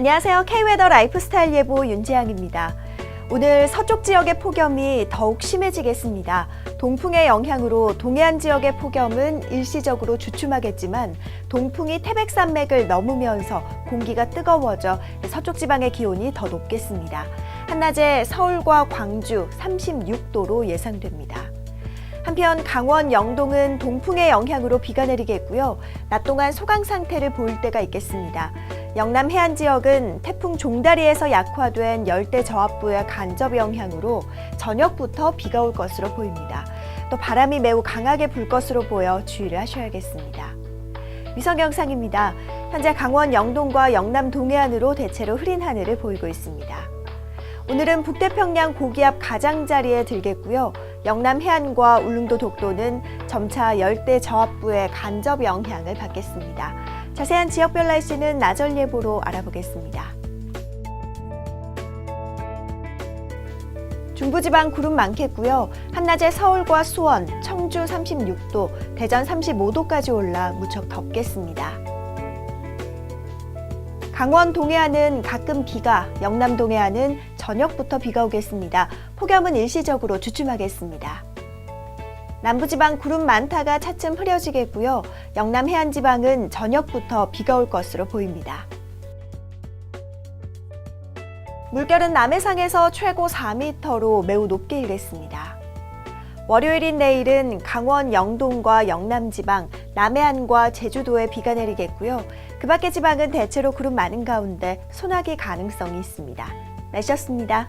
안녕하세요. K웨더 라이프스타일 예보 윤지향입니다. 오늘 서쪽 지역의 폭염이 더욱 심해지겠습니다. 동풍의 영향으로 동해안 지역의 폭염은 일시적으로 주춤하겠지만 동풍이 태백산맥을 넘으면서 공기가 뜨거워져 서쪽 지방의 기온이 더 높겠습니다. 한낮에 서울과 광주 36도로 예상됩니다. 한편 강원 영동은 동풍의 영향으로 비가 내리겠고요. 낮 동안 소강 상태를 보일 때가 있겠습니다. 영남 해안 지역은 태풍 종다리에서 약화된 열대 저압부의 간접 영향으로 저녁부터 비가 올 것으로 보입니다. 또 바람이 매우 강하게 불 것으로 보여 주의를 하셔야겠습니다. 위성 영상입니다. 현재 강원 영동과 영남 동해안으로 대체로 흐린 하늘을 보이고 있습니다. 오늘은 북태평양 고기압 가장자리에 들겠고요. 영남 해안과 울릉도 독도는 점차 열대 저압부의 간접 영향을 받겠습니다. 자세한 지역별 날씨는 나절 예보로 알아보겠습니다. 중부지방 구름 많겠고요. 한낮에 서울과 수원, 청주 36도, 대전 35도까지 올라 무척 덥겠습니다. 강원 동해안은 가끔 비가, 영남 동해안은 저녁부터 비가 오겠습니다. 폭염은 일시적으로 주춤하겠습니다. 남부지방 구름 많다가 차츰 흐려지겠고요. 영남 해안지방은 저녁부터 비가 올 것으로 보입니다. 물결은 남해상에서 최고 4m로 매우 높게 일겠습니다. 월요일인 내일은 강원 영동과 영남 지방, 남해안과 제주도에 비가 내리겠고요. 그 밖의 지방은 대체로 구름 많은 가운데 소나기 가능성이 있습니다. 날씨였습니다.